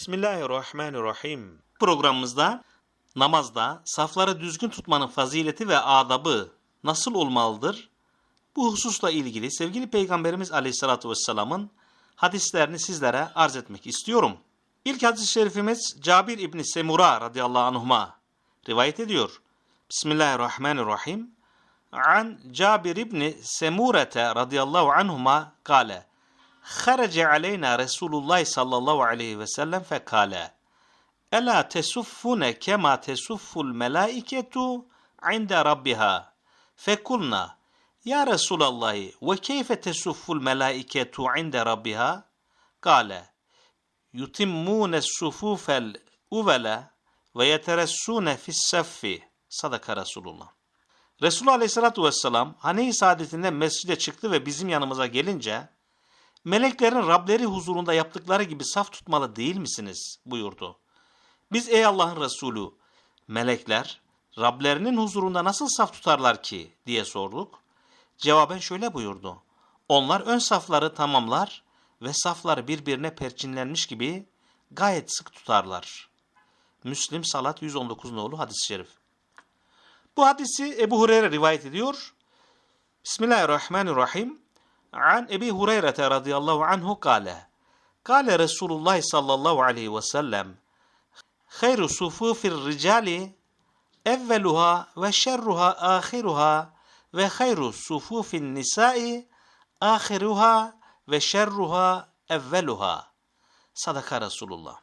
Bismillahirrahmanirrahim. Programımızda namazda safları düzgün tutmanın fazileti ve adabı nasıl olmalıdır? Bu hususla ilgili sevgili Peygamberimiz Aleyhisselatü Vesselam'ın hadislerini sizlere arz etmek istiyorum. İlk hadis-i şerifimiz Cabir İbni Semura radıyallahu anhuma rivayet ediyor. Bismillahirrahmanirrahim. An Cabir İbni Semurete radıyallahu anhuma kale. Harace aleyna Resulullah sallallahu aleyhi ve sellem fekale. Ela tesuffune kema tesufful melaiketu inde rabbiha. Fekulna. Ya Resulallah ve keyfe tesufful melaiketu inde rabbiha? Kale. Yutimmune sufufel uvele ve yeteressune fis seffi. Sadaka Resulullah. Resulullah Aleyhisselatü Vesselam hane-i saadetinde mescide çıktı ve bizim yanımıza gelince meleklerin Rableri huzurunda yaptıkları gibi saf tutmalı değil misiniz buyurdu. Biz ey Allah'ın Resulü melekler Rablerinin huzurunda nasıl saf tutarlar ki diye sorduk. Cevaben şöyle buyurdu. Onlar ön safları tamamlar ve safları birbirine perçinlenmiş gibi gayet sık tutarlar. Müslim Salat 119 nolu hadis-i şerif. Bu hadisi Ebu Hureyre rivayet ediyor. Bismillahirrahmanirrahim. An Ebi Hureyre radıyallahu anhu kâle. Kâle Resulullah sallallahu aleyhi ve sellem. Hayru sufufir ricali evveluha ve şerruha ahiruha ve hayru sufufin nisai ahiruha ve şerruha evveluha. Sadaka Resulullah.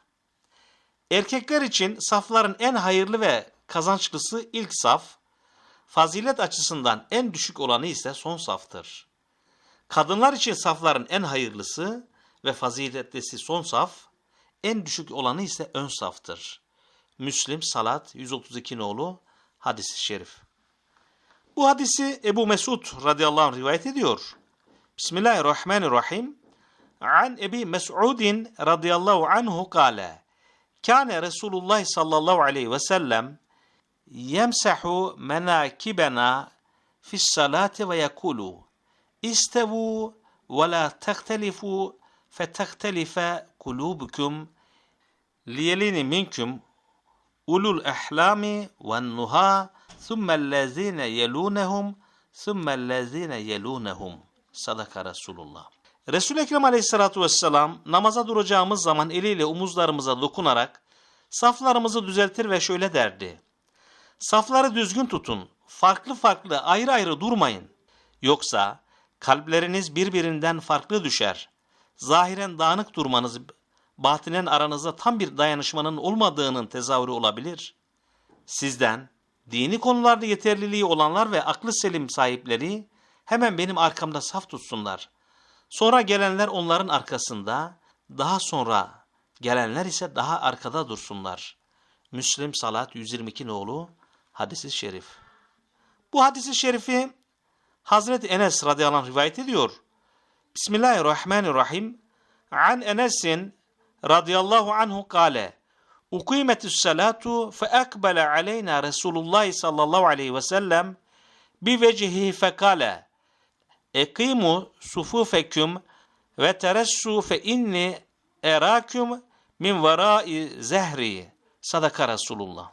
Erkekler için safların en hayırlı ve kazançlısı ilk saf, fazilet açısından en düşük olanı ise son saftır. Kadınlar için safların en hayırlısı ve faziletlisi son saf, en düşük olanı ise ön saftır. Müslim Salat 132 nolu hadisi şerif. Bu hadisi Ebu Mesud radıyallahu anh rivayet ediyor. Bismillahirrahmanirrahim. An Ebi Mes'udin radıyallahu anhu kâle. Kâne Resulullah sallallahu aleyhi ve sellem yemsahu menakibena fis ve yekulu İstevu ve la tehtelifu fetehtelife kulubukum liyelini minkum ulul ahlami ve nuha thummellezine yelunehum thummellezine yelunehum sadaka Resulullah. Resul-i Ekrem aleyhissalatu vesselam namaza duracağımız zaman eliyle omuzlarımıza dokunarak saflarımızı düzeltir ve şöyle derdi. Safları düzgün tutun, farklı farklı ayrı ayrı durmayın. Yoksa kalpleriniz birbirinden farklı düşer. Zahiren dağınık durmanız, batinen aranızda tam bir dayanışmanın olmadığının tezahürü olabilir. Sizden, dini konularda yeterliliği olanlar ve aklı selim sahipleri hemen benim arkamda saf tutsunlar. Sonra gelenler onların arkasında, daha sonra gelenler ise daha arkada dursunlar. Müslim Salat 122 nolu hadisi şerif. Bu hadisi şerifi Hazreti Enes radıyallahu anh rivayet ediyor. Bismillahirrahmanirrahim. An Enes'in radıyallahu anhu kale. Ukimetü's salatu fe ekbele aleyna Resulullah sallallahu aleyhi ve sellem bi vecihi fekale. Ekimu sufufeküm ve teressu fe inni eraküm min verai zehri. Sadaka Resulullah.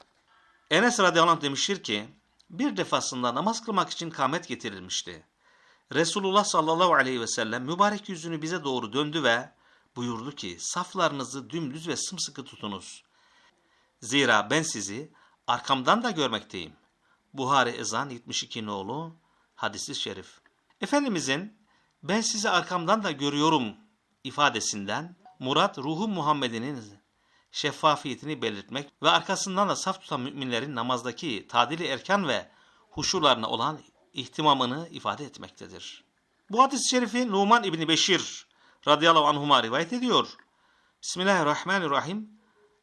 Enes radıyallahu anh demiştir ki, bir defasında namaz kılmak için kâmet getirilmişti. Resulullah sallallahu aleyhi ve sellem mübarek yüzünü bize doğru döndü ve buyurdu ki saflarınızı dümdüz ve sımsıkı tutunuz. Zira ben sizi arkamdan da görmekteyim. Buhari Ezan 72 nolu hadisi şerif. Efendimizin ben sizi arkamdan da görüyorum ifadesinden Murat ruhu Muhammed'in şeffafiyetini belirtmek ve arkasından da saf tutan müminlerin namazdaki tadili erkan ve huşularına olan ihtimamını ifade etmektedir. Bu hadis-i şerifi Numan İbni Beşir radıyallahu anhuma rivayet ediyor. Bismillahirrahmanirrahim.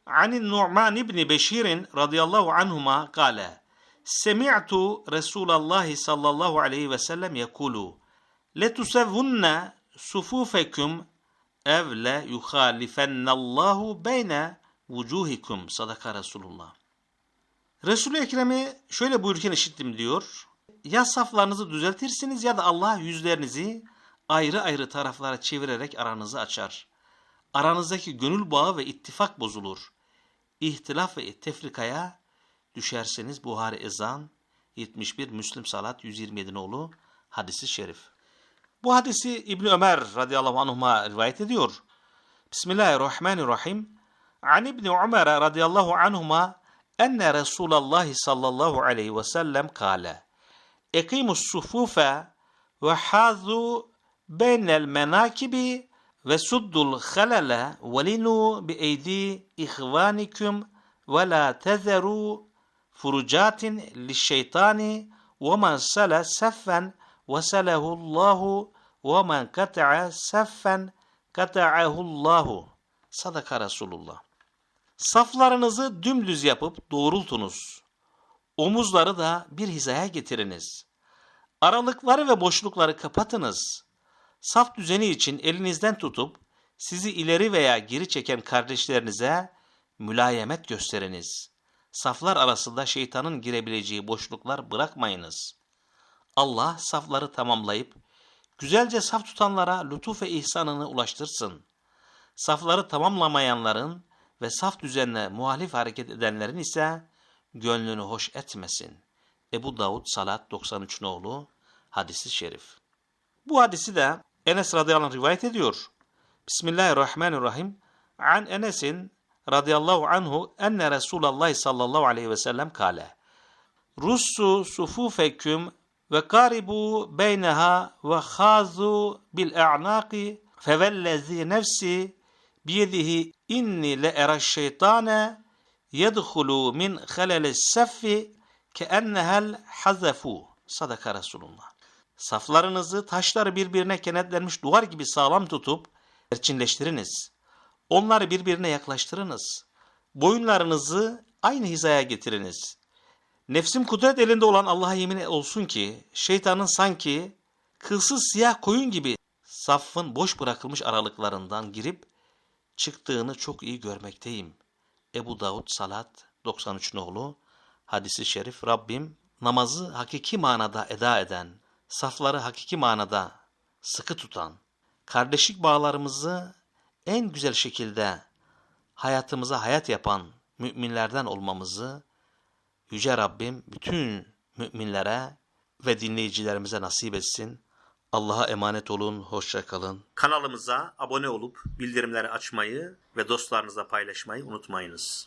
Anin Nu'man İbni Beşir'in radıyallahu anhuma kâle. Semi'tu Resulallah sallallahu aleyhi ve sellem yekulu. Letusevvunne sufufekum ev le yuhalifennallahu beyne vucuhikum sadaka Resulullah. Resul-i Ekrem'i şöyle buyurken işittim diyor. Ya saflarınızı düzeltirsiniz ya da Allah yüzlerinizi ayrı ayrı taraflara çevirerek aranızı açar. aranızdaki gönül bağı ve ittifak bozulur. İhtilaf ve tefrikaya düşerseniz Buhari Ezan 71 Müslim Salat 127 nolu hadisi şerif. Bu hadisi İbn Ömer radıyallahu anhuma rivayet ediyor. Bismillahirrahmanirrahim. An İbn Ömer radıyallahu anhuma enne Resulullah sallallahu aleyhi ve sellem kâle. Ekimus sufufe ve hazu beynel menakibi ve suddul halale ve linu bi eydi ihvanikum ve la tezeru furucatin lişşeytani ve men sele seffen ve selehullahu ve men kata'a seffen kata'ahullahu. Sadaka Resulullah. Saflarınızı dümdüz yapıp doğrultunuz. Omuzları da bir hizaya getiriniz. Aralıkları ve boşlukları kapatınız. Saf düzeni için elinizden tutup sizi ileri veya geri çeken kardeşlerinize mülayemet gösteriniz. Saflar arasında şeytanın girebileceği boşluklar bırakmayınız. Allah safları tamamlayıp güzelce saf tutanlara lütuf ve ihsanını ulaştırsın. Safları tamamlamayanların ve saf düzenle muhalif hareket edenlerin ise gönlünü hoş etmesin. Ebu Davud Salat 93 nolu hadisi şerif. Bu hadisi de Enes radıyallahu anh rivayet ediyor. Bismillahirrahmanirrahim. An Enes'in radıyallahu anhu enne Resulallah sallallahu aleyhi ve sellem kale. Russu sufufeküm ve karibu beyneha ve hazu bil a'naqi fevellezi nefsi biyedihi inni le era şeytane yedhulu min halelis seffi keennehel hazefu. Sadaka Resulullah. Saflarınızı taşları birbirine kenetlenmiş duvar gibi sağlam tutup erçinleştiriniz. Onları birbirine yaklaştırınız. Boyunlarınızı aynı hizaya getiriniz. Nefsim kudret elinde olan Allah'a yemin olsun ki şeytanın sanki kılsız siyah koyun gibi safın boş bırakılmış aralıklarından girip çıktığını çok iyi görmekteyim. Ebu Davud Salat 93 nolu hadisi şerif Rabbim namazı hakiki manada eda eden, safları hakiki manada sıkı tutan, kardeşlik bağlarımızı en güzel şekilde hayatımıza hayat yapan müminlerden olmamızı Yüce Rabbim bütün müminlere ve dinleyicilerimize nasip etsin. Allah'a emanet olun, hoşça kalın. Kanalımıza abone olup bildirimleri açmayı ve dostlarınızla paylaşmayı unutmayınız.